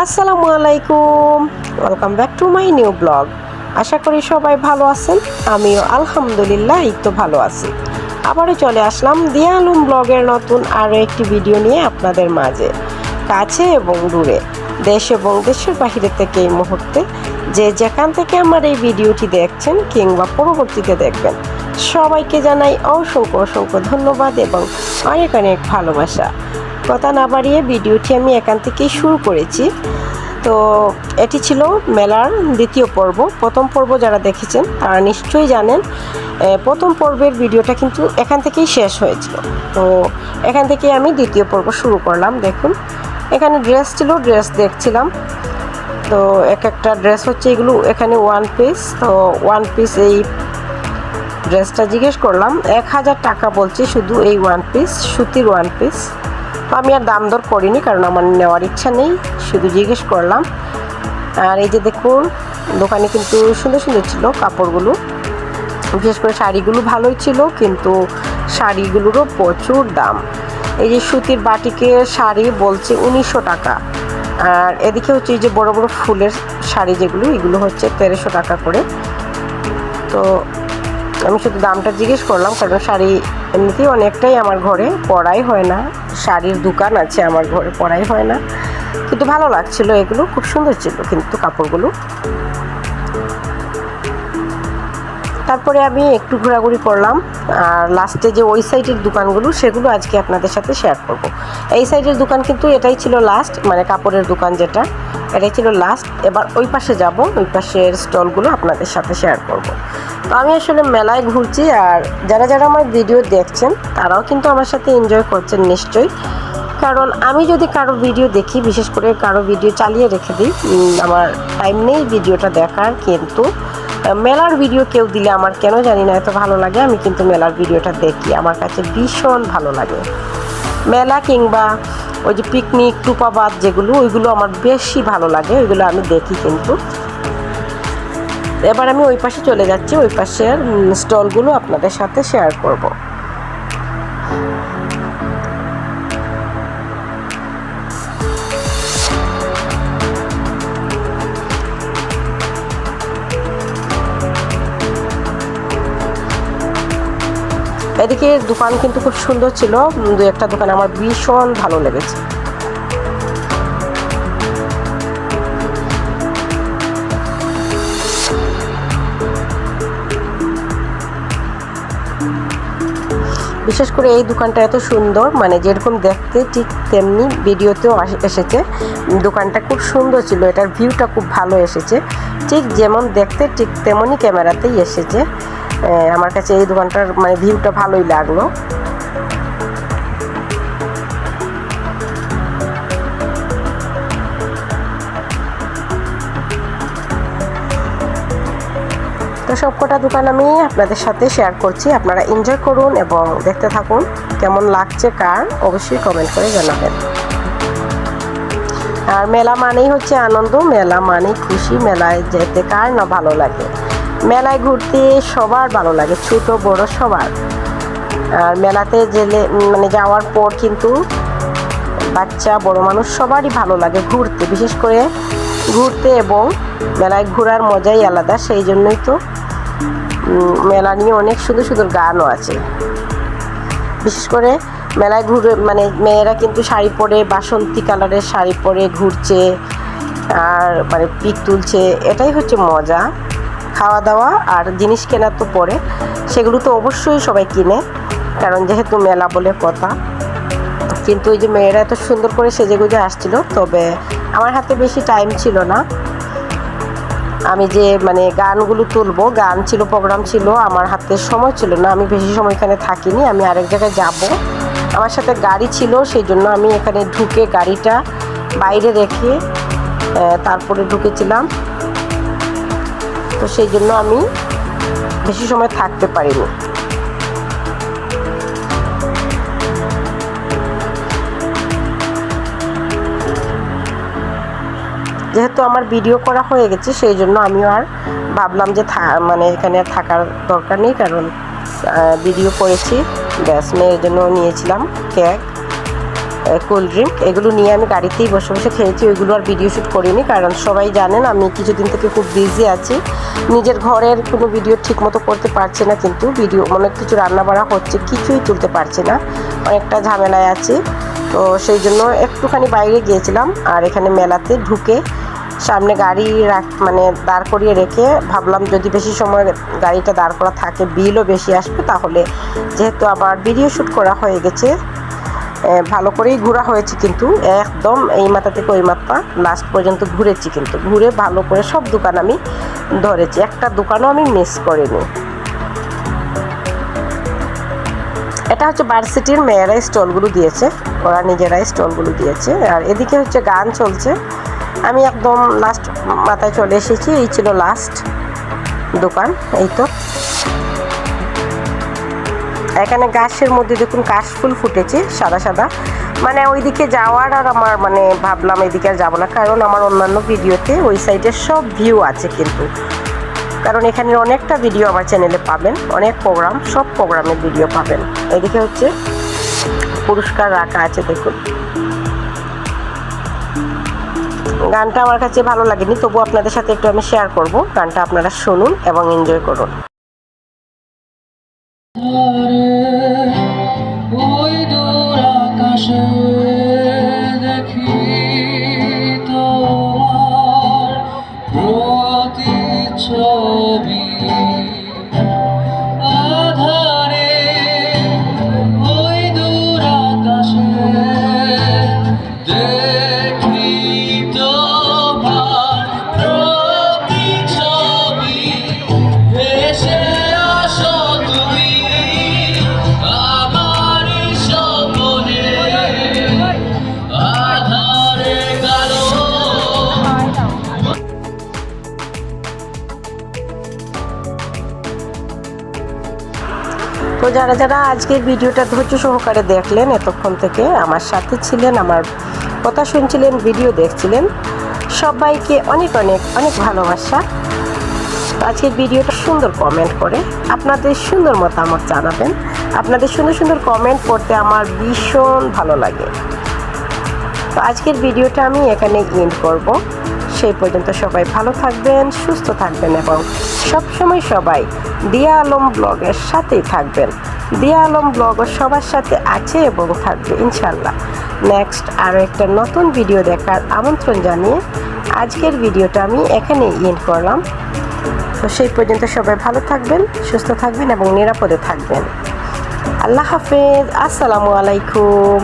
আসসালামু আলাইকুম। Welcome back to my new blog আশা করি সবাই ভালো আছেন। আমিও আলহামদুলিল্লাহ, এই তো ভালো আছি। আবারও চলে আসলাম দিয়া আলম ব্লগের নতুন আরও একটি ভিডিও নিয়ে আপনাদের মাঝে। কাছে এবং দূরে, দেশ এবং দেশের বাহিরে থেকে এই মুহূর্তে যে যেখান থেকে আমার এই ভিডিওটি দেখছেন কিংবা পরবর্তীতে দেখবেন, সবাইকে জানাই অসংখ্য অসংখ্য ধন্যবাদ এবং অনেক অনেক ভালোবাসা। কথা না বাড়িয়ে ভিডিওটি আমি এখান থেকেই শুরু করেছি। তো এটি ছিল মেলার দ্বিতীয় পর্ব। প্রথম পর্ব যারা দেখেছেন, তারা নিশ্চয়ই জানেন প্রথম পর্বের ভিডিওটা কিন্তু এখান থেকেই শেষ হয়েছিল। তো এখান থেকে আমি দ্বিতীয় পর্ব শুরু করলাম, দেখুন। এখানে ড্রেস ছিল, ড্রেস দেখছিলাম। তো এক একটা ড্রেস হচ্ছে এগুলো এখানে ওয়ান পিস তো ওয়ান পিস এই ড্রেসটা জিজ্ঞেস করলাম, এক হাজার টাকা বলছি শুধু এই ওয়ান পিস সুতির ওয়ান পিস আমি আর দাম দর করিনি, কারণ আমার নেওয়ার ইচ্ছা নেই, শুধু জিজ্ঞেস করলাম। আর এই যে দেখুন, দোকানে কিন্তু সুন্দর সুন্দর ছিল কাপড়গুলো। বিশেষ করে শাড়িগুলো ভালোই ছিল, কিন্তু শাড়িগুলোরও প্রচুর দাম। এই যে সুতির বাটিকের শাড়ি বলছে উনিশশো টাকা। আর এদিকে হচ্ছে এই যে বড় বড় ফুলের শাড়ি যেগুলো, এগুলো হচ্ছে তেরোশো টাকা করে। তো আমি শুধু দামটা জিজ্ঞেস করলাম, কারণ শাড়ি এমনিতেই অনেকটাই আমার ঘরে পরাই হয় না। শাড়ির দোকান আছে আমার ঘরে পরাই হয় না। কিন্তু ভালো লাগছিল এগুলো, খুব সুন্দর ছিল কিন্তু কাপড়গুলো। তারপরে আমি একটু ঘোরাঘুরি করলাম। আর লাস্টে যে ওই সাইডের দোকানগুলো, সেগুলো আজকে আপনাদের সাথে শেয়ার করব। এই সাইডের দোকান কিন্তু এটাই ছিল লাস্ট মানে কাপড়ের দোকান যেটা। এটাই ছিল লাস্ট এবার ওই পাশে যাব, ওই পাশের স্টলগুলো আপনাদের সাথে শেয়ার করব। তো আমি আসলে মেলায় ঘুরছি আর যারা যারা আমার ভিডিও দেখছেন, তারাও কিন্তু আমার সাথে এনজয় করছেন নিশ্চয়ই। কারণ আমি যদি কারও ভিডিও দেখি, বিশেষ করে কারও ভিডিও চালিয়ে রেখে দিই আমার টাইম নেই ভিডিওটা দেখার, কিন্তু মেলার ভিডিও কেউ দিলে আমার কেন জানি না, এত ভালো লাগে, আমি কিন্তু মেলার ভিডিওটা দেখি। আমার কাছে ভীষণ ভালো লাগে। মেলা কিংবা ওই যে পিকনিক টুপাবাদ যেগুলো, ওইগুলো আমার বেশি ভালো লাগে, ওইগুলো আমি দেখি কিন্তু। এবার আমি ওই পাশে চলে যাচ্ছি, ওই পাশের স্টলগুলো আপনাদের সাথে শেয়ার করব। এদিকে দোকান কিন্তু খুব সুন্দর ছিল। দু একটা দোকান আমার ভীষণ ভালো লেগেছে। বিশেষ করে এই দোকানটা এত সুন্দর মানে যেরকম দেখতে ঠিক তেমনি ভিডিওতেও এসেছে। দোকানটা খুব সুন্দর ছিল, এটার ভিউটা খুব ভালো এসেছে। ঠিক যেমন দেখতে ঠিক তেমনই ক্যামেরাতেই এসেছে। আমার কাছে এই দোকানটার মানে ভিউটা ভালোই লাগল। তো সবকটা দোকান আমি আপনাদের সাথে শেয়ার করছি, আপনারা এনজয় করুন এবং দেখতে থাকুন কেমন লাগছে, কার, অবশ্যই কমেন্ট করে জানাবেন। আর মেলা মানেই হচ্ছে আনন্দ, মেলা মানেই খুশি, মেলায় যেতে কার না ভালো লাগে। মেলায় ঘুরতে সবার ভালো লাগে, ছোট, বড় সবার। আর মেলাতে গেলে মানে যাওয়ার পর কিন্তু বাচ্চা, বড় মানুষ সবারই ভালো লাগে ঘুরতে। বিশেষ করে ঘুরতে এবং মেলায় ঘোরার মজাই আলাদা, সেই জন্যই তো মেলা নিয়ে অনেক সুন্দর সুন্দর গানও আছে। বিশেষ করে মেলায় ঘুরে মানে মেয়েরা কিন্তু শাড়ি পরে, বাসন্তী কালারের শাড়ি পরে ঘুরছে, আর মানে পিক তুলছে, এটাই হচ্ছে মজা। খাওয়া দাওয়া আর জিনিস কেনা তো পরে, সেগুলো তো অবশ্যই সবাই কিনে, কারণ যেহেতু মেলা বলে কথা। কিন্তু ওই যে মেয়েরা এত সুন্দর করে সেজে গুজে আসছিল, তবে আমার হাতে বেশি টাইম ছিল না। আমি যে মানে গানগুলো তুলবো, গান ছিল প্রোগ্রাম ছিল, আমার হাতে সময় ছিল না, আমি বেশি সময় এখানে থাকিনি, আমি আরেক জায়গায় যাব। আমার সাথে গাড়ি ছিল সেই জন্য আমি এখানে ঢুকে গাড়িটা বাইরে রেখে তারপরে ঢুকেছিলাম। তো সেই জন্য আমি বেশি সময় থাকতে পারিনি। যেহেতু আমার ভিডিও করা হয়ে গেছে, সেই জন্য আমিও আর ভাবলাম যে মানে এখানে থাকার দরকার নেই, কারণ ভিডিও করেছি, ব্যাস, মেয়ের জন্য নিয়েছিলাম কেক কোল্ড ড্রিঙ্ক এগুলো নিয়ে আমি গাড়িতেই বসে বসে খেয়েছি, ওইগুলো আর ভিডিও শ্যুট করিনি, কারণ সবাই জানেন আমি কিছুদিন থেকে খুব বিজি আছি। নিজের ঘরের কোনো ভিডিও ঠিকমতো করতে পারছি না, কিন্তু ভিডিও অনেক কিছু রান্না বাড়া হচ্ছে, কিছুই তুলতে পারছি না। অনেকটা ঝামেলায় আছি, তো সেই জন্য একটুখানি বাইরে গিয়েছিলাম, আর এখানে মেলাতে ঢুকে সামনে গাড়ি রাখ মানে দাঁড় করিয়ে রেখে ভাবলাম যদি বেশি সময় গাড়িটা দাঁড় করা থাকে বিলও বেশি আসবে, তাহলে যেহেতু আমার ভিডিও শ্যুট করা হয়ে গেছে ভালো করেই ঘোরা হয়েছে কিন্তু একদম এই মাথা থেকে ওই মাথা লাস্ট পর্যন্ত ঘুরেছি কিন্তু। ঘুরে ভালো করে সব দোকান আমি ধরেছি। একটা দোকানও আমি মিস করিনি। এটা হচ্ছে ভার্সিটির মেয়েরাই স্টলগুলো দিয়েছে। ওরা নিজেরাই স্টলগুলো দিয়েছে। আর এদিকে হচ্ছে গান চলছে। আমি একদম লাস্ট মাথায় চলে এসেছি। এই ছিল লাস্ট দোকান। এই তো। এখানে গাছের মধ্যে দেখুন কাশফুল ফুটেছে, সাদা সাদা। মানে ওইদিকে যাওয়ার আর আমার মানে ভাবলাম এদিকে আর যাব না, কারণ আমার অন্যান্য ভিডিওতে ওই সাইডের সব ভিউ আছে কিন্তু। কারণ এখানে অনেকটা ভিডিও আমার চ্যানেলে পাবেন, অনেক প্রোগ্রাম সব প্রোগ্রামের ভিডিও পাবেন। এদিকে হচ্ছে পুরস্কার রাখা আছে, দেখুন। গানটা আমার কাছে ভালো লাগেনি তবু আপনাদের সাথে একটু আমি শেয়ার করব। গানটা আপনারা শুনুন এবং এনজয় করুন। ওই দূর আকাশে। যারা যারা আজকের ভিডিওটা ধৈর্য সহকারে দেখলেন, এতক্ষণ থেকে আমার সাথে ছিলেন, আমার কথা শুনছিলেন, ভিডিও দেখছিলেন, সবাইকে অনেক অনেক অনেক ভালোবাসা। আজকের ভিডিওটা সুন্দর কমেন্ট করে আপনাদের সুন্দর মতামত জানাবেন। আপনাদের সুন্দর সুন্দর কমেন্ট করতে আমার ভীষণ ভালো লাগে। তো আজকের ভিডিওটা আমি এখানে এন্ড করব। সেই পর্যন্ত সবাই ভালো থাকবেন, সুস্থ থাকবেন এবং সবসময় সবাই দিয়া আলম ব্লগের সাথেই থাকবেন। দিয়া আলম ব্লগও সবার সাথে আছে এবং থাকবে ইনশাল্লাহ নেক্সট আরও একটা নতুন ভিডিও দেখার আমন্ত্রণ জানিয়ে আজকের ভিডিওটা আমি এখানে এন্ড করলাম। তো সেই পর্যন্ত সবাই ভালো থাকবেন, সুস্থ থাকবেন এবং নিরাপদে থাকবেন। আল্লাহ হাফেজ, আসসালামু আলাইকুম।